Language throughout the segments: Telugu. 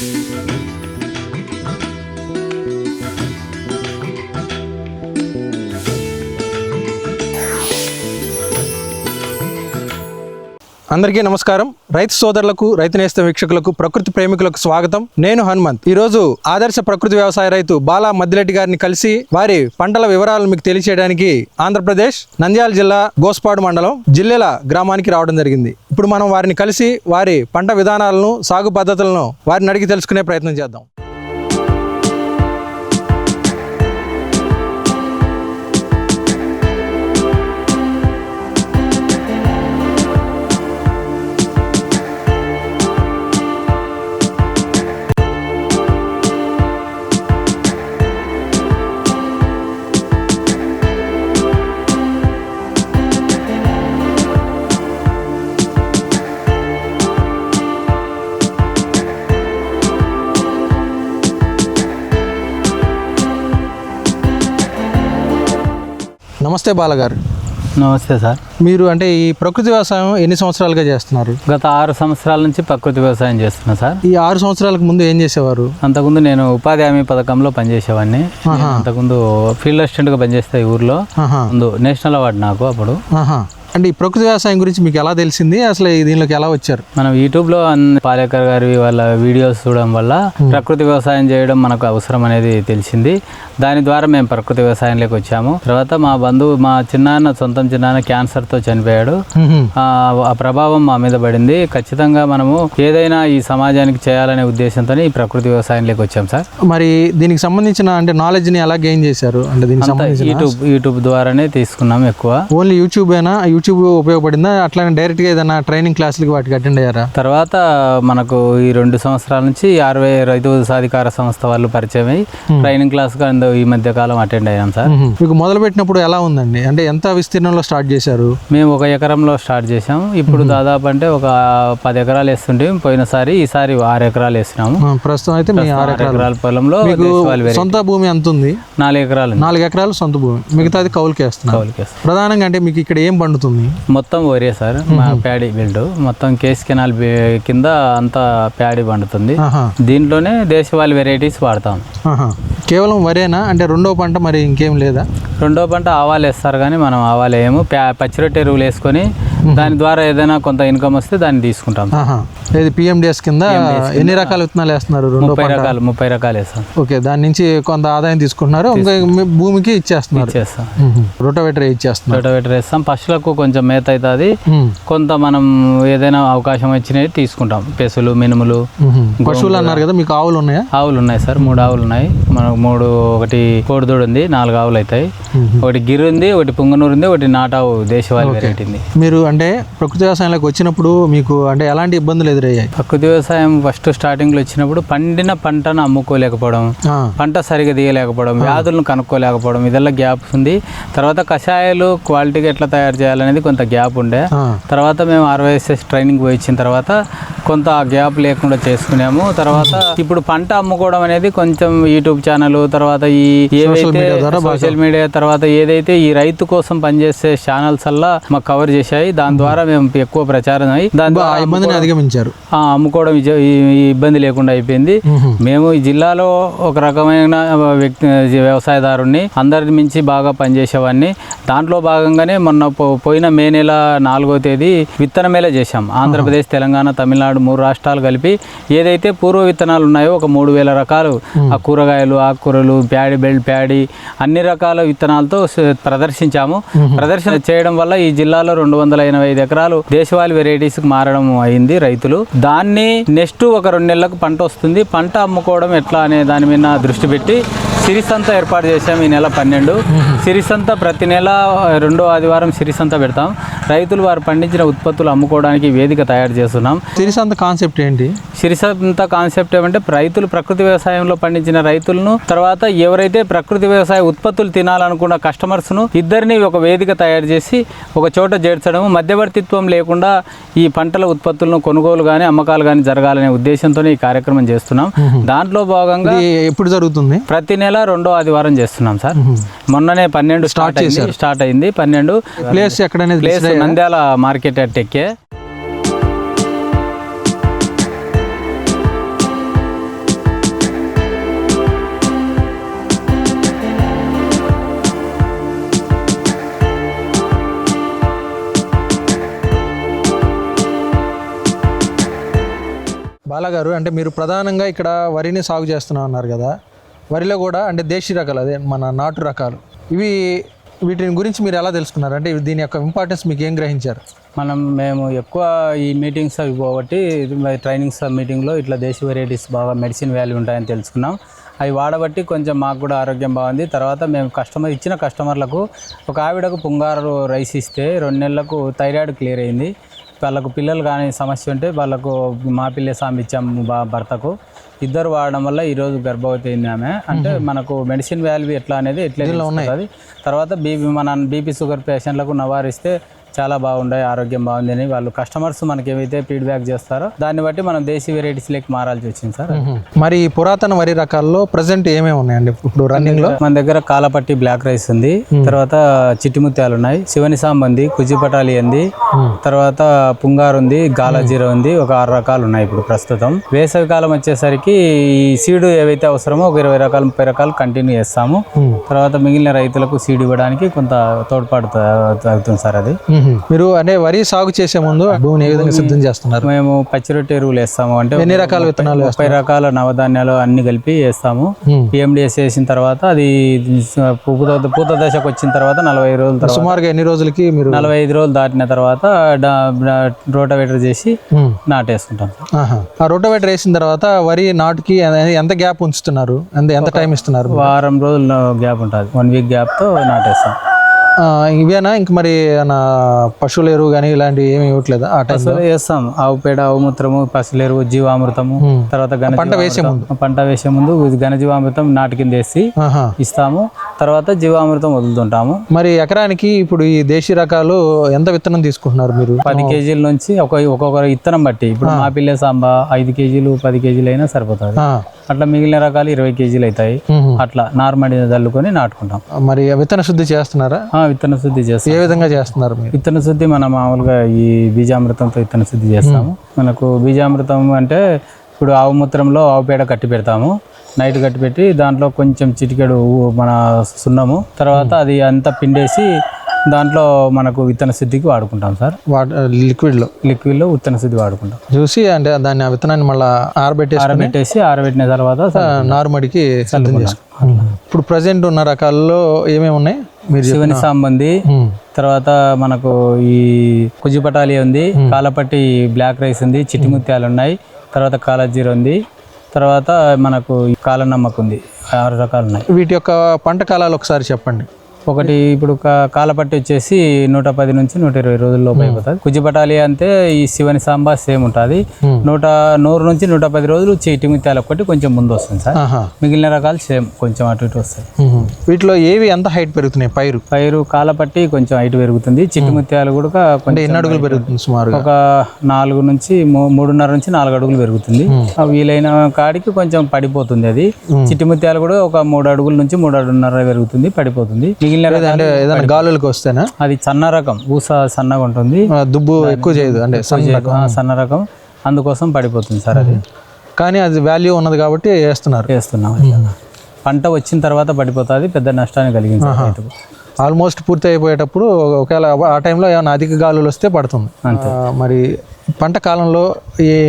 Música అందరికీ నమస్కారం. రైతు సోదరులకు రైతు నేస్త వీక్షకులకు ప్రకృతి ప్రేమికులకు స్వాగతం. నేను హనుమంత్. ఈ రోజు ఆదర్శ ప్రకృతి వ్యవసాయ రైతు బాలా మద్దిరెడ్డి గారిని కలిసి వారి పంటల వివరాలను మీకు తెలియచేయడానికి ఆంధ్రప్రదేశ్ నంద్యాల జిల్లా గోస్పాడు మండలం జిల్లెల గ్రామానికి రావడం జరిగింది. ఇప్పుడు మనం వారిని కలిసి వారి పంట విధానాలను సాగు పద్ధతులను వారిని అడిగి తెలుసుకునే ప్రయత్నం చేద్దాం. నమస్తే బాలగారు. నమస్తే సార్. మీరు అంటే ఈ ప్రకృతి వ్యవసాయం ఎన్ని సంవత్సరాలుగా చేస్తున్నారు? గత ఆరు సంవత్సరాల నుంచి ప్రకృతి వ్యవసాయం చేస్తున్నా సార్. ఈ ఆరు సంవత్సరాలకు ముందు ఏం చేసేవారు? అంతకుముందు నేను ఉపాధి హామీ పథకంలో పనిచేసేవాడిని. అంతకుముందు ఫీల్డ్ అసిస్టెంట్గా పనిచేస్తే ఈ ఊర్లో. ముందు నేషనల్ అవార్డు నాకు అప్పుడు. అంటే ఈ ప్రకృతి వ్యవసాయం గురించి మీకు ఎలా తెలిసింది? అసలు దీనిలోకి ఎలా వచ్చారు? మనం యూట్యూబ్లో అన్ని పాలేకర్ గారి వాళ్ళ వీడియోస్ చూడడం వల్ల ప్రకృతి వ్యవసాయం చేయడం మనకు అవసరం అనేది తెలిసింది. దాని ద్వారా మేము ప్రకృతి వ్యవసాయంలోకి వచ్చాము. తర్వాత మా బంధువు మా చిన్నాన్న సొంతం చిన్నాన్న క్యాన్సర్తో చనిపోయాడు. మ్మ్. ఆ ప్రభావం మా మీద పడింది. ఖచ్చితంగా మనము ఏదైనా ఈ సమాజానికి చేయాలనే ఉద్దేశంతో ఈ ప్రకృతి వ్యవసాయంలోకి వచ్చాం సార్. మరి దీనికి సంబంధించిన అంటే నాలెడ్జ్ని ఎలా గెయిన్ చేశారు? అంటే దీనికి యూట్యూబ్ యూట్యూబ్ ద్వారానే తీసుకున్నాం ఎక్కువ. ఓన్లీ యూట్యూబ్ అయినా యూట్యూబ్ ఉపయోగపడిందా? అట్లానే డైరెక్ట్గా ఏదైనా ట్రైనింగ్ క్లాసులకి వాటికి అటెండ్ అయ్యారా? తర్వాత మనకు ఈ రెండు సంవత్సరాల నుంచి ఆర్వై రైతు సాధికార సంస్థ వాళ్ళు పరిచయం అయ్యి ట్రైనింగ్ క్లాస్ ఈ మధ్య కాలం అటెండ్ అయ్యాం సార్. మీకు మొదలు పెట్టినప్పుడు ఎలా ఉందండి? అంటే ఎంత విస్తీర్ణంలో స్టార్ట్ చేశారు? మేము ఒక ఎకరంలో స్టార్ట్ చేసాం ఇప్పుడు దాదాపు అంటే ఒక పది ఎకరాలు వేస్తుంటే పోయినసారి ఈసారి ఆరు ఎకరాలు వేసినాము. ప్రస్తుతం అయితే మీ ఆరు ఎకరాల. పొలంలో. సొంత భూమి ఎంత ఉంది? నాలుగు ఎకరాలు. నాలుగు ఎకరాలు సొంత భూమి. మిగతాది కౌలుకి వేస్తున్నారు. కౌలుకి వేస్తాం. ప్రధానంగా అంటే మీకు ఇక్కడ ఏం పండుతుంది? మొత్తం వరే సార్. మా ప్యాడీ బిల్డ్ మొత్తం కేస్ కెనాల్ కింద అంతా ప్యాడీ పండుతుంది. దీంట్లోనే దేశవాళీ వెరైటీస్ వాడతాం. కేవలం వరేనా? అంటే రెండో పంట మరి ఇంకేం లేదా? రెండో పంట ఆవాలు వేస్తారు కానీ మనం ఆవాలు వేయము. పచ్చిరొట్టె ఎరువులు వేసుకొని దాని ద్వారా ఏదైనా కొంత ఇన్కమ్ వస్తే దాన్ని తీసుకుంటాం. ఇది పిఎండిఎస్ కింద ఎన్ని రకాల విత్తనాలు వేస్తున్నారు? రెండో రకాలు ముప్పై రకాలు వేస్తాం. ఓకే దాని నుంచి కొంత ఆదాయం తీసుకుంటున్నారు. ఇంకా భూమికి ఇచ్చేస్తున్నారు. చేస్తాం రొటోవేటర్ ఇచ్చేస్తున్నారు. రోటోవేటర్ వేస్తాం. పశువులకు కొంచెం మేత అవుతుంది. కొంత మనం ఏదైనా అవకాశం వచ్చినవి తీసుకుంటాం. పెసులు మినుములు. పశువులు అన్నారు కదా మీకు ఆవులు ఉన్నాయా? ఆవులు ఉన్నాయి సార్ మూడు ఆవులు ఉన్నాయి. మనకు మూడు ఒకటి కోడిదూడు ఉంది నాలుగు ఆవులు అవుతాయి. ఒకటి గిరి ఉంది ఒకటి పుంగనూరు ఉంది ఒకటి నాటావు దేశవాళీ వెరైటీ ఉంది. మీరు అంటే ప్రకృతి వ్యవసాయంలోకి వచ్చినప్పుడు మీకు అంటే ఎలాంటి ఇబ్బందులు ఎదురయ్యాయి. ప్రకృతి వ్యవసాయం ఫస్ట్ స్టార్టింగ్లో వచ్చినప్పుడు పండిన పంటను అమ్ముకోలేకపోవడం పంట సరిగా తీయలేకపోవడం వ్యాధులను కనుక్కోలేకపోవడం ఇదెల్లా గ్యాప్ ఉంది. తర్వాత కషాయాలు క్వాలిటీగా ఎట్లా తయారు చేయాలనేది కొంత గ్యాప్ ఉండే. తర్వాత మేము ఆర్వైఎస్ఎస్ ట్రైనింగ్ పోయి ఇచ్చిన తర్వాత కొంత గ్యాప్ లేకుండా చేసుకున్నాము. తర్వాత ఇప్పుడు పంట అమ్ముకోవడం అనేది కొంచెం యూట్యూబ్ ఛానల్ తర్వాత ఈ ఏవైతే సోషల్ మీడియా తర్వాత ఏదైతే ఈ రైతు కోసం పనిచేసే ఛానల్స్ అల్లా మాకు కవర్ చేశాయి. దాని ద్వారా మేము ఎక్కువ ప్రచారం అయ్యి దాని ఇబ్బందిని అధిగమించారు. అమ్ముకోవడం ఇబ్బంది లేకుండా అయిపోయింది. మ్మ్. ఈ జిల్లాలో ఒక రకమైన వ్యక్తి వ్యవసాయదారుణ్ణి అందరి మించి బాగా పనిచేసేవాడిని. దాంట్లో భాగంగానే మొన్న పో- పోయిన మే నెల నాలుగో తేదీ విత్తన మేళ చేశాం. ఆంధ్రప్రదేశ్ తెలంగాణ తమిళనాడు మూడు రాష్ట్రాలు కలిపి ఏదైతే పూర్వ విత్తనాలు ఉన్నాయో ఒక మూడు వేల రకాలు ఆ కూరగాయలు ఆకుకూరలు ప్యాడి బెల్ట్ ప్యాడి అన్ని రకాల విత్తనాలతో ప్రదర్శించాము. ప్రదర్శన చేయడం వల్ల ఈ జిల్లాలో రెండు వందల ఎనభై ఐదు ఎకరాలు దేశవాళీ వెరైటీస్కి మారడం అయింది రైతులు. దాన్ని నెక్స్ట్ ఒక రెండు నెలలకు పంట వస్తుంది. పంట అమ్ముకోవడం ఎట్లా అనే దాని మీద దృష్టి పెట్టి సిరిసంత ఏర్పాటు చేశాం ఈ నెల పన్నెండు. సిరిసంత ప్రతి నెల రెండో ఆదివారం సిరిసంత పెడతాం. రైతులు వారు పండించిన ఉత్పత్తులు అమ్ముకోవడానికి వేదిక తయారు చేస్తున్నాం. సిరిసంత కాన్సెప్ట్ ఏంటి? సిరిసంత కాన్సెప్ట్ ఏమంటే రైతులు ప్రకృతి వ్యవసాయంలో పండించిన రైతులను తర్వాత ఎవరైతే ప్రకృతి వ్యవసాయ ఉత్పత్తులు తినాలనుకున్న కస్టమర్స్ను ఇద్దరిని ఒక వేదిక తయారు చేసి ఒక చోట చేర్చడం మధ్యవర్తిత్వం లేకుండా ఈ పంటల ఉత్పత్తులను కొనుగోలు కానీ అమ్మకాలు కానీ జరగాలనే ఉద్దేశంతో ఈ కార్యక్రమం చేస్తున్నాం. దాంట్లో భాగంగా ఎప్పుడు జరుగుతుంది? ప్రతి నెల రెండో ఆదివారం చేస్తున్నాం సార్. మొన్ననే పన్నెండు స్టార్ట్ అయింది. స్టార్ట్ అయింది పన్నెండు. ప్లేస్ ఎక్కడనేది ప్లేస్ నంద్యాల మార్కెట్ అట్టెక్కే బాలగారు అంటే మీరు ప్రధానంగా ఇక్కడ వరిని సాగు చేస్తున్నా అన్నారు కదా. వరిలో కూడా అంటే దేశీ రకాలు అదే మన నాటు రకాలు. ఇవి వీటిని గురించి మీరు ఎలా తెలుసుకున్నారు? అంటే దీని యొక్క ఇంపార్టెన్స్ మీకు ఏం గ్రహించారు? మనం మేము ఎక్కువ ఈ మీటింగ్స్ అవి పోబట్టి ట్రైనింగ్స్ మీటింగ్లో ఇట్లా దేశీ వెరైటీస్ బాగా మెడిసిన్ వాల్యూ ఉంటాయని తెలుసుకున్నాం. అవి వాడబట్టి కొంచెం మాకు కూడా ఆరోగ్యం బాగుంది. తర్వాత మేము కస్టమర్ ఇచ్చిన కస్టమర్లకు ఒక ఆవిడకు పుంగారు రైస్ ఇస్తే రెండు నెలలకు థైరాయిడ్ క్లియర్ అయింది. వాళ్ళకు పిల్లలు కానీ సమస్య ఉంటే వాళ్ళకు మా పిల్ల సామి ఇచ్చాము బా భర్తకు. ఇద్దరు వాడడం వల్ల ఈరోజు గర్భవతి అయింది ఆమె. అంటే మనకు మెడిసిన్ వాల్యూ ఎట్లా అనేది ఎట్లా తెలుస్తుంది తర్వాత బీపీ మన బీపీ షుగర్ పేషెంట్లకు నవారిస్తే చాలా బాగుండే ఆరోగ్యం బాగుంది అని వాళ్ళు కస్టమర్స్ మనకి ఏవైతే ఫీడ్బ్యాక్ చేస్తారో దాన్ని బట్టి మనం దేశీ వెరైటీస్ లెక్క మారాల్సి వచ్చింది సార్. మరి పురాతన వరి రకాల్లో ప్రజెంట్ ఏమేమి ఉన్నాయండి? ఇప్పుడు రన్నింగ్లో? మన దగ్గర కాలపట్టి బ్లాక్ రైస్ ఉంది తర్వాత చిట్టిముత్యాలు ఉన్నాయి శివని సాంబ్ ఉంది కుజిపటాలి ఉంది తర్వాత పుంగారు ఉంది గాలాజీర ఉంది ఒక ఆరు రకాలు ఉన్నాయి ఇప్పుడు ప్రస్తుతం. వేసవి కాలం వచ్చేసరికి ఈ సీడు ఏవైతే అవసరమో ఒక ఇరవై రకాలు ముప్పై రకాలు కంటిన్యూ చేస్తాము. తర్వాత మిగిలిన రైతులకు సీడ్ ఇవ్వడానికి కొంత తోడ్పాటు అవుతుంది సార్ అది. మీరు అంటే వరి సాగు చేసే ముందు భూమిని ఏ విధంగా సిద్ధం చేస్తున్నారు? మేము పచ్చిరొట్టె ఎరువులు వేస్తాము. అంటే ఎన్ని రకాల విత్తనాలు ముప్పై రకాల నవధాన్యాలు అన్ని కలిపి వేస్తాము. పిఎండిఎస్ వేసిన తర్వాత అది పూత పూత దశకు వచ్చిన తర్వాత నలభై రోజుల తర్వాత సుమారుగా ఎన్ని రోజులకి మీరు నలభై ఐదు రోజులు దాటిన తర్వాత రోటవేటర్ చేసి. నాటేసుకుంటాం. ఆ రోటోవేటర్ వేసిన తర్వాత వరి నాటుకి ఎంత గ్యాప్ ఉంచుతున్నారు? ఎంత ఎంత టైం ఇస్తున్నారు వారం రోజులు గ్యాప్ ఉంటుంది. వన్ వీక్ గ్యాప్తో నాటేస్తాం. ఇవేనా? ఇంక మరి పశువుల ఎరువు కానీ ఇలాంటివి ఏమి ఇవ్వట్లేదా ఆ టైం వేస్తాం. ఆవు పేడ ఆవు మూత్రము పసిలేరు జీవామృతము తర్వాత ఘన పంట వేసే జీవామృతం. పంట వేసే ముందు ఘన జీవామృతం నాటు కింద వేసి. ఇస్తాము. తర్వాత జీవామృతం వదులుతుంటాము. మరి ఎకరానికి ఇప్పుడు ఈ దేశీ రకాలు ఎంత విత్తనం తీసుకుంటున్నారు మీరు? పది కేజీల నుంచి ఒక ఒక్కొక్క ఇత్తనం బట్టి. ఇప్పుడు మా పిల్లే సాంబా ఐదు కేజీలు పది కేజీలు అయినా సరిపోతుంది. అట్లా మిగిలిన రకాలు ఇరవై కేజీలు అవుతాయి. అట్లా నార్మల్ చల్లుకొని నాటుకుంటాం. మరి విత్తన శుద్ధి చేస్తున్నారా? విత్తన శుద్ధి చేస్తాం. ఏ విధంగా చేస్తున్నారు విత్తన శుద్ధి మనం మామూలుగా ఈ బీజామృతంతో విత్తన శుద్ధి చేస్తాము. మనకు బీజామృతం అంటే ఇప్పుడు ఆవు మూత్రంలో ఆవు పేడ కట్టి పెడతాము. నైట్ కట్టి పెట్టి దాంట్లో కొంచెం చిటికెడు మన సున్నము. తర్వాత అది అంతా పిండేసి దాంట్లో మనకు విత్తన శుద్ధికి వాడుకుంటాం సార్. వాటర్ లిక్విడ్లో లిక్విడ్లో విత్తన శుద్ధి వాడుకుంటాం. చూసి అంటే దాన్ని ఆ విత్తనాన్ని మళ్ళీ ఆరబెట్టేసి ఆరబెట్టేసి ఆరబెట్టిన తర్వాత నారుమడికి సిద్ధం చేసుకుంటాం ఇప్పుడు ప్రజెంట్ ఉన్న రకాల్లో ఏమేమి ఉన్నాయి? మీరు శివని సాంబంది. తర్వాత మనకు ఈ కుజిపటాలి ఉంది కాలపట్టి బ్లాక్ రైస్ ఉంది చిట్టిముత్యాలు ఉన్నాయి తర్వాత కాలజీర ఉంది తర్వాత మనకు కాలనమ్మకు ఉంది ఆరు రకాలు ఉన్నాయి. వీటి యొక్క పంట కాలాలు ఒకసారి చెప్పండి. ఒకటి ఇప్పుడు కాలపట్టి వచ్చేసి నూట పది నుంచి నూట ఇరవై రోజుల్లోపు అయిపోతుంది. కుజిపటాలి అంటే ఈ శివని సాంబా సేమ్ ఉంటుంది. నూట నూరు నుంచి నూట పది రోజులు చిట్టిముత్యాలు ఒకటి కొంచెం ముందు వస్తుంది సార్. మిగిలిన రకాలు సేమ్ కొంచెం అటు ఇటు వస్తాయి. వీటిలో ఏవి ఎంత హైట్ పెరుగుతున్నాయి? పైరు. పైరు కాలపట్టి కొంచెం హైట్ పెరుగుతుంది. చిట్టిముత్యాలు కూడా అంటే కొంచెం ఎన్ని అడుగులు పెరుగుతుంది సుమారుగా? ఒక నాలుగు నుంచి మూడున్నర నుంచి నాలుగు అడుగులు పెరుగుతుంది. వీలైన కాడికి కొంచెం పడిపోతుంది అది. చిట్టిముత్యాలు కూడా ఒక మూడు అడుగుల నుంచి మూడు అడుగున్నర పెరుగుతుంది పడిపోతుంది. మిగిలిన అంటే ఏదైనా గాలులకు వస్తేనా? అది సన్న రకం ఊస సన్నగా ఉంటుంది. దుబ్బు ఎక్కువ చేయదు అంటే సన్న రకం. అందుకోసం పడిపోతుంది సార్ అది. కానీ అది వాల్యూ ఉన్నది కాబట్టి వేస్తున్నారు. వేస్తున్నాం. పంట వచ్చిన తర్వాత పడిపోతుంది పెద్ద నష్టాన్ని రైతుకు. ఆల్మోస్ట్ పూర్తి అయిపోయేటప్పుడు ఒకవేళ ఆ టైంలో ఏమైనా అధిక గాలులు వస్తే పడుతుంది. మరి పంట కాలంలో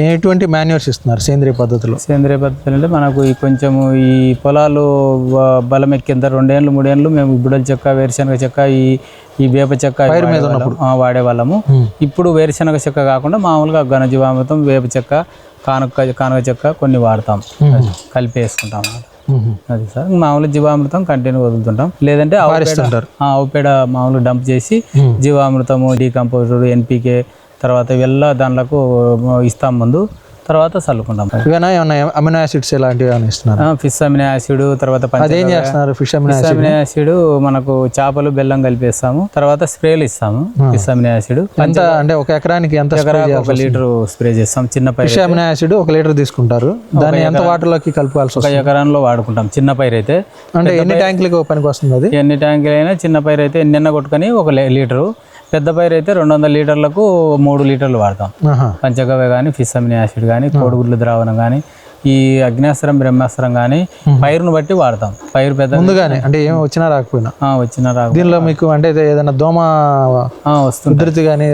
ఎటువంటి మాన్యూర్స్ ఇస్తున్నారు సేంద్రియ పద్ధతిలో? సేంద్రియ పద్ధతులు అంటే మనకు ఈ కొంచెము ఈ పొలాలు బలం ఎక్కింత రెండేళ్ళు మూడేళ్ళు మేము బుడల చెక్క వేరుశనగ చెక్క ఈ ఈ వేప చెక్క వాడేవాళ్ళం. ఆ, వాడేవాళ్ళము. ఇప్పుడు వేరుశనగ చెక్క కాకుండా మామూలుగా ఘనజీవామృతం వేప చెక్క కానుక కానుక చెక్క కొన్ని వాడతాం. అది అది సార్. మామూలు జీవామృతం కంటిన్యూ వదులుతుంటాం. లేదంటే ఆవు పేడ ఆ, ఆవు పేడ మామూలు డంప్ చేసి జీవామృతము డీకంపోజర్ ఎన్పికే తర్వాత ఇవెల్లా దాంట్లకు ఇస్తాం ముందు. తర్వాత చల్లుకుంటాం. ఇవేనా? ఏమన్నా అమినో యాసిడ్స్ ఇలాంటివి ఏమైనా ఇస్తున్నారు? ఫిష్ అమినో యాసిడ్ తర్వాత అదేం చేస్తున్నారు? ఫిష్ అమినో యాసిడ్ మనకు చేపలు బెల్లం కలిపేస్తాము. తర్వాత స్ప్రేలు ఇస్తాము ఫిష్ అమినో యాసిడ్. ఎంత అంటే ఒక ఎకరానికి ఎంత ఒక లీటర్ స్ప్రే చేస్తాం. చిన్న ఫిష్ అమినో యాసిడ్ ఒక లీటర్ తీసుకుంటారు. దాన్ని ఎంత వాటర్లోకి కలుపుకోవాల్సి ఒక వస్తుంది? ఎకరాల్లో వాడుకుంటాం. చిన్న పైరు అయితే అంటే ఎన్ని ట్యాంకులకు పనికి వస్తుంది అది? ఎన్ని ట్యాంకులు అయినా చిన్న పైరు అయితే నిన్న కొట్టుకొని ఒక లీటరు పెద్ద పైరు అయితే రెండు వందల లీటర్లకు మూడు లీటర్లు వాడతాం. పంచగవ్య కానీ ఫిష్ అమినో యాసిడ్ కానీ కోడిగుడ్ల ద్రావణం కానీ ఈ అగ్నేస్త్రం బ్రహ్మాస్త్రం కానీ పైరును బట్టి వాడతాం. పైరు పెద్ద ముందుగానే అంటే ఏమి వచ్చినా రాకపోయినా. వచ్చిన రాగు దీనిలో మీకు అంటే ఏదైనా దోమ వస్తుంది కానీ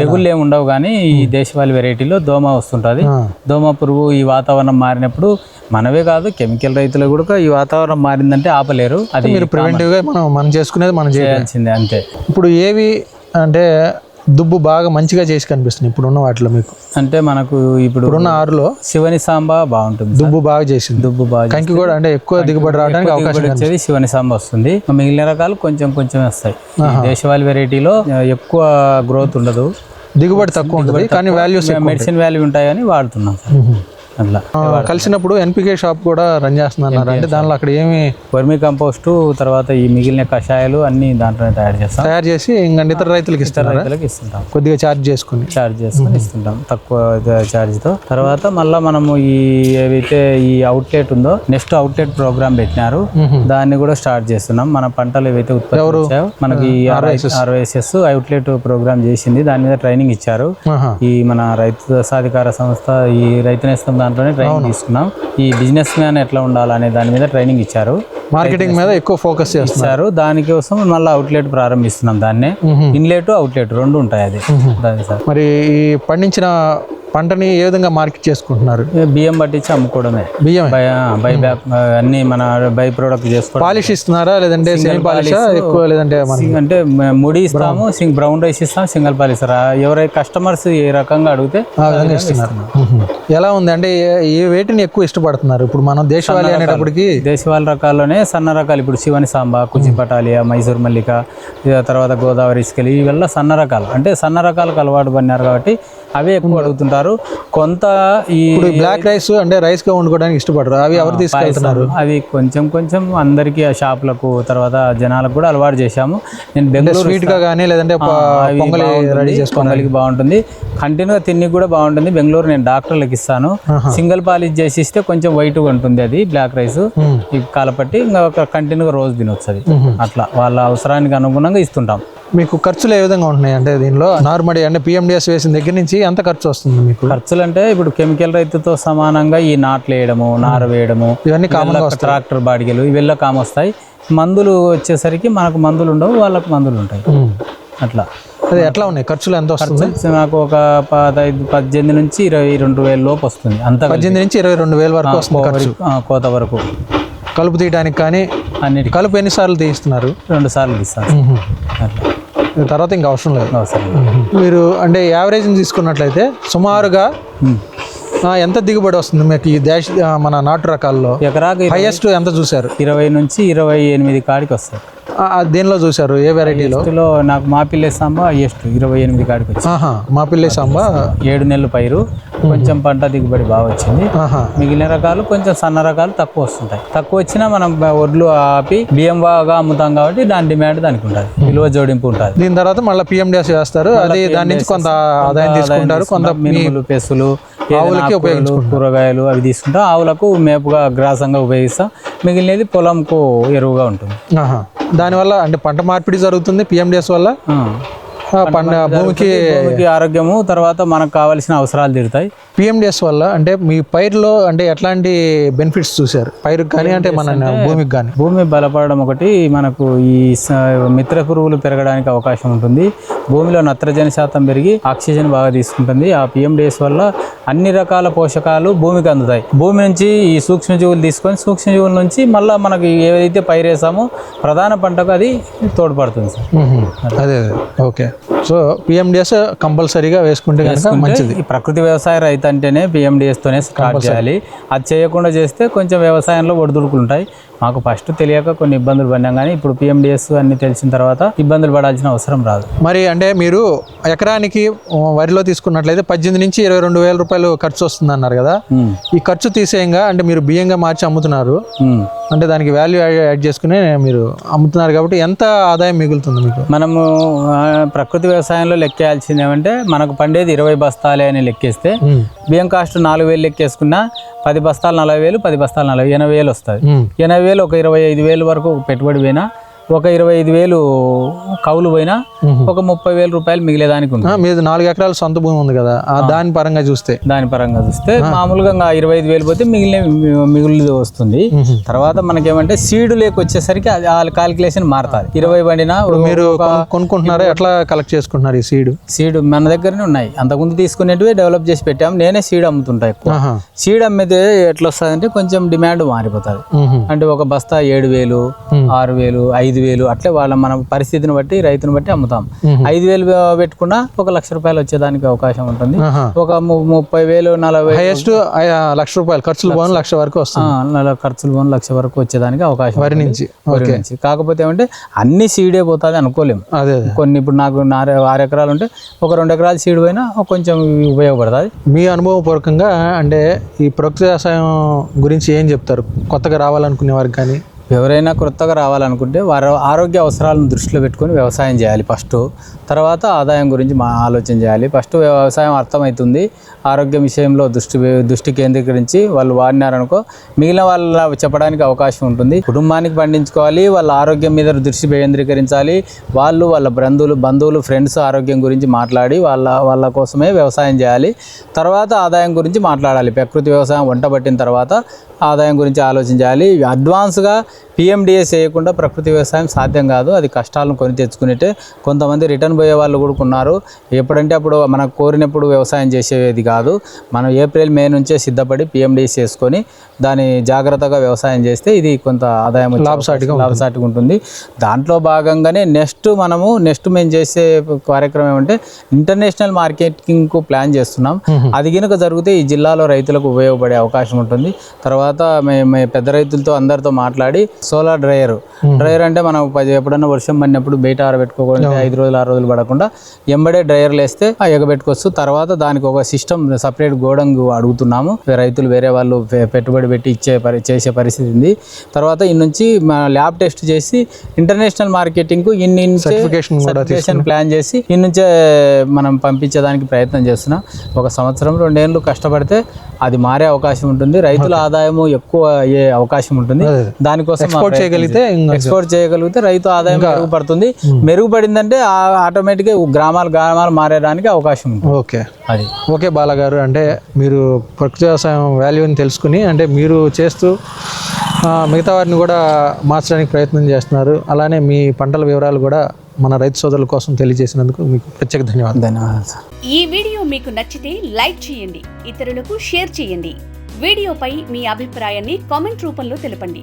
తెగుళ్ళు ఏమి ఉండవు కానీ ఈ దేశవాళి వెరైటీలో దోమ వస్తుంటుంది. దోమ పురుగు ఈ వాతావరణం మారినప్పుడు మనవే కాదు కెమికల్ రైతులు కూడా ఈ వాతావరణం మారిందంటే ఆపలేరు. అది మీరు ప్రివెంటివ్గా మనం మనం చేసుకునేది మనం చేయాలి చేయాల్సిందే అంతే. ఇప్పుడు ఏవి అంటే దుబ్బు బాగా మంచిగా చేసి కనిపిస్తుంది ఇప్పుడు ఉన్న వాటిలో మీకు. అంటే మనకు ఇప్పుడు ఇప్పుడున్న ఆరులో శివని సాంబ బాగుంటుంది దుబ్బు బాగా చేసింది. దుబ్బు బాగా కంకి కూడా అంటే ఎక్కువ దిగుబడి రావడానికి అవకాశం వచ్చేది శివని సాంబ వస్తుంది. మిగిలిన రకాలు కొంచెం కొంచెం వస్తాయి. దేశవాళి వెరైటీలో ఎక్కువ గ్రోత్ ఉండదు. దిగుబడి తక్కువ ఉంటుంది కానీ వాల్యూస్ మెడిసిన్ వాల్యూ ఉంటాయి అని వాడుతున్నాం సార్. అట్లా కలిసినప్పుడు ఎన్పికే షాప్ కూడా రన్ చేస్తున్నారు అంటే దానిలో అక్కడ ఏమి వర్మీ కంపోస్టు తర్వాత ఈ మిగిలిన కషాయాలు అన్ని దాంట్లోనే తయారు చేస్తాం. తయారు చేసి ఇంకా ఇతర రైతులకు ఇస్తారు రైతులకు ఇస్తుంటాం. కొద్దిగా ఛార్జ్ చేసుకుని. చార్జ్ చేసుకొని ఇస్తుంటాం తక్కువ ఛార్జ్తో తర్వాత మళ్ళీ మనము ఈ ఏవైతే ఈ అవుట్లెట్ ఉందో నెక్స్ట్ అవుట్లెట్ ప్రోగ్రామ్ పెట్టినారు. దాన్ని కూడా స్టార్ట్ చేస్తున్నాం. మన పంటలు ఏవైతే ఉత్పత్తి మనకి ఆర్వైఎస్ఎస్ అవుట్లెట్ ప్రోగ్రామ్ చేసింది. దాని మీద ట్రైనింగ్ ఇచ్చారు. ఈ మన రైతు సాధికార సంస్థ ఈ రైతు నేస్తం దాంట్లోనే ట్రైనింగ్ తీసుకున్నాం. ఈ బిజినెస్ మ్యాన్ ఎట్లా ఉండాలనే దాని మీద ట్రైనింగ్ ఇచ్చారు. మార్కెటింగ్ మీద ఎక్కువ ఫోకస్ ఇచ్చారు. దానికోసం మళ్ళీ అవుట్లెట్ ప్రారంభిస్తున్నాం దాన్నే. ఇన్లెట్ అవుట్లెట్ రెండు ఉంటాయి అది. సార్. మరి ఈ పండించిన పంటని ఏ విధంగా మార్కెట్ చేసుకుంటున్నారు? బియ్యం పట్టించి అమ్ముకోవడమే. బియ్యం బై బ్యాక్ అన్ని మన బై ప్రోడక్ట్ చేసుకోవడం. పాలిష్ ఇస్తున్నారా? లేదంటే సెమీ పాలిష్? ఎక్కువ లేదంటే అంటే ముడి ఇస్తాము సింగ్ బ్రౌన్ రైస్ ఇస్తాం సింగిల్ పాలిస్ రా ఎవరైతే కస్టమర్స్ ఏ రకంగా అడిగితే. ఎలా ఉంది? అంటే ఏ- వేటిని ఎక్కువ ఇష్టపడుతున్నారు? ఇప్పుడు మనం దేశవాళీ అనేటప్పటికి దేశవాళీ రకాల్లోనే సన్న రకాలు. ఇప్పుడు శివని సాంబ కుచి పటాలియా మైసూర్ మల్లిక తర్వాత గోదావరి ఇసుకలి ఇవల్ల సన్న రకాలు. అంటే సన్న రకాలకు అలవాటు పడినారు కాబట్టి అవే ఎక్కువ అడుగుతుంటారు. కొంత ఈ బ్లాక్ రైస్ అంటే రైస్గా వండుకోవడానికి ఇష్టపడరు. అవి ఎవరు తీసుకెళ్తున్నారు? అవి కొంచెం కొంచెం అందరికీ ఆ షాపులకు తర్వాత జనాలకు కూడా అలవాటు చేశాము. నేను బెంగళూరు స్వీట్గా కానీ లేదంటే పొంగలి. రెడీ చేసుకో పొంగలికి బాగుంటుంది. కంటిన్యూగా తిని కూడా బాగుంటుంది. బెంగళూరు నేను డాక్టర్లకు ఇస్తాను. సింగిల్ పాలిష్ చేసి ఇస్తే కొంచెం వైట్ ఉంటుంది అది బ్లాక్ రైస్ ఈ కాలపట్టి ఇంకా ఒక కంటిన్యూగా రోజు తినొచ్చు అది. అట్లా. వాళ్ళ అవసరానికి అనుగుణంగా ఇస్తుంటాం. మీకు ఖర్చులు ఏ విధంగా ఉంటున్నాయి? అంటే దీనిలో నార్మల్ అంటే పిఎండిఎస్ వేసిన దగ్గర నుంచి ఎంత ఖర్చు వస్తుంది మీకు? ఖర్చులు అంటే ఇప్పుడు కెమికల్ రైతుతో సమానంగా ఈ నాట్లు వేయడము నార వేయడము ఇవన్నీ కామన్ ట్రాక్టర్ బాడిగలు ఇవెల్ల కామొస్తాయి మందులు వచ్చేసరికి మనకు మందులు ఉండవు వాళ్ళకు మందులు ఉంటాయి. అట్లా. అది ఎట్లా ఉన్నాయి? ఖర్చులు ఎంత వస్తుంది? నాకు ఒక పదహైదు పద్దెనిమిది నుంచి ఇరవై రెండు వేల లోపు వస్తుంది. అంత పద్దెనిమిది నుంచి ఇరవై రెండు వేల వరకు వస్తుంది ఖర్చు. కోత వరకు. కలుపు తీయడానికి కానీ అన్నిటి కలుపు ఎన్నిసార్లు తీస్తున్నారు? రెండు సార్లు తీస్తాను. అట్లా. తర్వాత ఇంకా అవసరం లేదు. మీరు అంటే యావరేజ్ తీసుకున్నట్లయితే సుమారుగా ఎంత దిగుబడి వస్తుంది మీకు ఈ దేశ మన నాటు రకాల్లో? ఎకరాకు హైయెస్ట్ ఎంత చూశారు? ఇరవై నుంచి ఇరవై ఎనిమిది కాడికి ఆ, దేనిలో చూశారు? ఏ వెరైటీలో? నాకు మాపిల్లే సాంబ హైయెస్ట్ ఇరవై ఎనిమిది కాడికి వచ్చింది. ఆహా మా పిల్లి సాంబా? ఏడు నెలల పైరు. కొంచెం పంట దిగుబడి బాగా వచ్చింది. ఆహా. మిగిలిన రకాలు కొంచెం సన్న రకాలు తక్కువ వస్తుంటాయి. తక్కువ వచ్చినా మనం ఒడ్లు ఆపి బియ్యం బాగా అమ్ముతాం కాబట్టి దాని డిమాండ్ దానికి ఉంటుంది. విలువ జోడింపు ఉంటుంది. దీని తర్వాత మళ్ళీ పిఎండిఎస్ వేస్తారు అది దాని నుంచి కొంత ఆదాయం తీసుకుంటారు. కొంత మినుములు పెసులు ఏదైనా ఆకుకూరలు, కూరగాయలు అవి తీసుకుంటాం ఆవులకు మేపుగా గ్రాసంగా ఉపయోగిస్తాం. మిగిలినది పొలంకు ఎరువుగా ఉంటుంది. దానివల్ల అంటే పంట మార్పిడి జరుగుతుంది పిఎండిఎస్ వల్ల? పంట భూమికి భూమికి ఆరోగ్యము తర్వాత మనకు కావాల్సిన అవసరాలు తీరుతాయి. పిఎండిఎస్ వల్ల అంటే మీ పైరులో అంటే ఎట్లాంటి బెనిఫిట్స్ చూశారు? పైరుకి కానీ అంటే మన భూమికి కానీ. భూమి బలపడడం ఒకటి మనకు ఈ మిత్ర పురుగులు పెరగడానికి అవకాశం ఉంటుంది. భూమిలో నత్రజని శాతం పెరిగి ఆక్సిజన్ బాగా తీసుకుంటుంది. ఆ పిఎండిఎస్ వల్ల అన్ని రకాల పోషకాలు భూమికి అందుతాయి. భూమి నుంచి ఈ సూక్ష్మజీవులు తీసుకొని సూక్ష్మజీవుల నుంచి మళ్ళీ మనకి ఏదైతే పైరేసామో ప్రధాన పంటకు అది తోడ్పడుతుంది సార్. అదే అదే. ఓకే. సో పిఎండిఎస్ కంపల్సరీగా వేసుకుంటే మంచిది. ప్రకృతి వ్యవసాయ రైతు అంటేనే PMDS తోనే స్టార్ట్ చేయాలి. అది చేయకుండా చేస్తే కొంచెం వ్యవసాయంలో ఒడిదుడుకులు ఉంటాయి. మాకు ఫస్ట్ తెలియక కొన్ని ఇబ్బందులు పడినాం కానీ ఇప్పుడు పిఎండిఎస్ అన్ని తెలిసిన తర్వాత ఇబ్బందులు పడాల్సిన అవసరం రాదు. మరి అంటే మీరు ఎకరానికి వరిలో తీసుకున్నట్లయితే పద్దెనిమిది నుంచి ఇరవై రెండు వేల రూపాయలు ఖర్చు వస్తుంది అన్నారు కదా ఈ ఖర్చు తీసేయంగా అంటే మీరు బియ్యంగా మార్చి అమ్ముతున్నారు. అంటే దానికి వాల్యూ యాడ్ చేసుకుని మీరు అమ్ముతున్నారు కాబట్టి ఎంత ఆదాయం మిగులుతుంది మీకు? మనము ప్రకృతి వ్యవసాయంలో లెక్కేయాల్సింది ఏమంటే మనకు పండేది ఇరవై బస్తాలే అని లెక్కేస్తే. బియ్యం కాస్ట్ నాలుగు వేలు లెక్కేసుకున్నా పది బస్తాలు నలభై వేలు పది బస్తాలు నలభై ఎనభై వేలు వస్తుంది. ఎనభై వేలు ఒక ఇరవై ఐదు వేలు వరకు పెట్టుబడి పోయినా ఒక ఇరవై ఐదు వేలు కౌలు పోయినా ఒక ముప్పై వేల రూపాయలు మిగిలేదానికి ఉంది. మీది నాలుగు ఎకరాల సొంత భూమి ఉంది కదా దాని పరంగా చూస్తే. దాని పరంగా చూస్తే మామూలుగా ఇరవై ఐదు వేలు పోతే మిగిలిన మిగిలిది వస్తుంది. తర్వాత మనకేమంటే సీడు లేక వచ్చేసరికి అది ఆ కాలిక్యులేషన్ మారుతుంది. ఇరవై బండినా మీరు కొను- కొనుక్కుంటున్నారా? ఎట్లా కలెక్ట్ చేసుకుంటున్నారు ఈ సీడ్ సీడ్ మన దగ్గరనే ఉన్నాయి. అంతకుముందు తీసుకునేటివి డెవలప్ చేసి పెట్టాం నేనే సీడ్ అమ్ముతుంటా ఎక్కువ. సీడ్ అమ్మితే ఎట్లా వస్తుంది అంటే కొంచెం డిమాండ్ మారిపోతుంది. అంటే ఒక బస్తా ఏడు వేలు ఆరు వేలు ఐదు వేలు అట్లే వాళ్ళ మన పరిస్థితిని బట్టి రైతుని బట్టి అమ్ముతాం. ఐదు వేలు పెట్టుకున్నా ఒక లక్ష రూపాయలు వచ్చేదానికి అవకాశం ఉంటుంది. ఒక ముప్పై వేలు నలభై హైయెస్ట్ లక్ష రూపాయలు ఖర్చులు పోను లక్ష వరకు వస్తుంది. ఖర్చులు పోను లక్ష వరకు వచ్చేదానికి అవకాశం వరి. నుంచి నుంచి కాకపోతే ఏమంటే అన్ని సీడే పోతుంది అనుకోలేము కొన్ని ఇప్పుడు నాకు ఆరు ఎకరాలు ఉంటే ఒక రెండు ఎకరాలు సీడ్ పోయినా కొంచెం ఉపయోగపడుతుంది. మీ అనుభవపూర్వకంగా అంటే ఈ ప్రకృతి వ్యవసాయం గురించి ఏం చెప్తారు? కొత్తగా రావాలనుకునే వారికి కానీ? ఎవరైనా కొత్తగా రావాలనుకుంటే వారి ఆరోగ్య అవసరాలను దృష్టిలో పెట్టుకొని వ్యవసాయం చేయాలి ఫస్ట్. తర్వాత ఆదాయం గురించి మా ఆలోచన చేయాలి. ఫస్ట్ వ్యవసాయం అర్థమవుతుంది. ఆరోగ్యం విషయంలో దృష్టి దృష్టి కేంద్రీకరించి వాళ్ళు వాడినారనుకో మిగిలిన వాళ్ళ చెప్పడానికి అవకాశం ఉంటుంది. కుటుంబానికి పండించుకోవాలి వాళ్ళ ఆరోగ్యం మీద దృష్టి కేంద్రీకరించాలి. వాళ్ళు వాళ్ళ బంధువులు బంధువులు ఫ్రెండ్స్ ఆరోగ్యం గురించి మాట్లాడి వాళ్ళ వాళ్ళ కోసమే వ్యవసాయం చేయాలి. తర్వాత ఆదాయం గురించి మాట్లాడాలి. ప్రకృతి వ్యవసాయం వంట పట్టిన తర్వాత ఆదాయం గురించి ఆలోచించాలి అడ్వాన్స్గా పిఎండిఎస్ చేయకుండా ప్రకృతి వ్యవసాయం సాధ్యం కాదు. అది కష్టాలను కొని తెచ్చుకునేటే కొంతమంది రిటర్న్ పోయే వాళ్ళు కూడా ఉన్నారు. ఎప్పుడంటే అప్పుడు మనకు కోరినప్పుడు వ్యవసాయం చేసేది కాదు. మనం ఏప్రిల్ మే నుంచే సిద్ధపడి పిఎండిఎస్ చేసుకొని దాని జాగ్రత్తగా వ్యవసాయం చేస్తే ఇది కొంత ఆదాయం లాభసాటిగా లాభసాటిగా ఉంటుంది. దాంట్లో భాగంగానే నెక్స్ట్ మనము నెక్స్ట్ మేము చేసే కార్యక్రమం ఏమంటే ఇంటర్నేషనల్ మార్కెటింగ్కు ప్లాన్ చేస్తున్నాం. అది కనుక జరిగితే ఈ జిల్లాలో రైతులకు ఉపయోగపడే అవకాశం ఉంటుంది. తర్వాత మేము పెద్ద రైతులతో అందరితో మాట్లాడి సోలార్ డ్రైయర్. డ్రైయర్ అంటే మనం ఎప్పుడన్నా వర్షం పడినప్పుడు బయట ఆరబెట్టుకోకుండా ఐదు రోజులు ఆరు రోజులు పడకుండా ఎంబడే డ్రైయర్లు వేస్తే ఆ ఎగబెట్టుకోవచ్చు తర్వాత దానికి ఒక సిస్టమ్ సపరేట్ గోడంగ్ అడుగుతున్నాము. రైతులు వేరే వాళ్ళు పెట్టుబడి పెట్టి ఇచ్చే పరి చేసే పరిస్థితి ఉంది. తర్వాత ఇన్ నుంచి మన ల్యాబ్ టెస్ట్ చేసి ఇంటర్నేషనల్ మార్కెటింగ్ ఇన్ని Certification కూడా సర్టిఫికేషన్ ప్లాన్ చేసి ఇన్ నుంచే మనం పంపించేదానికి ప్రయత్నం చేస్తున్నాం. ఒక సంవత్సరం రెండేళ్ళు కష్టపడితే అది మారే అవకాశం ఉంటుంది. రైతుల ఆదాయము ఎక్కువ అయ్యే అవకాశం ఉంటుంది. దానికోసం ఎక్స్పోర్ట్ చేయగలిగితే ఎక్స్పోర్ట్ చేయగలిగితే రైతు ఆదాయం మెరుగుపడుతుంది. మెరుగుపడిందంటే ఆటోమేటిక్గా గ్రామాలు గ్రామాలు మారేయడానికి అవకాశం ఉంటుంది. ఓకే. అది. ఓకే బాలగారు అంటే మీరు ప్రకృతి వ్యవసాయం వాల్యూని తెలుసుకుని అంటే మీరు చేస్తూ మిగతా వారిని కూడా మార్చడానికి ప్రయత్నం చేస్తున్నారు. అలానే మీ పంటల వివరాలు కూడా మన రైతు సోదరుల కోసం తెలియజేసినందుకు మీకు ప్రత్యేక ధన్యవాదాలు. ధన్యవాదాలు ఈ వీడియో మీకు నచ్చితే లైక్ చేయండి ఇతరులకు షేర్ చేయండి. వీడియోపై మీ అభిప్రాయాన్ని కామెంట్ రూపంలో తెలపండి.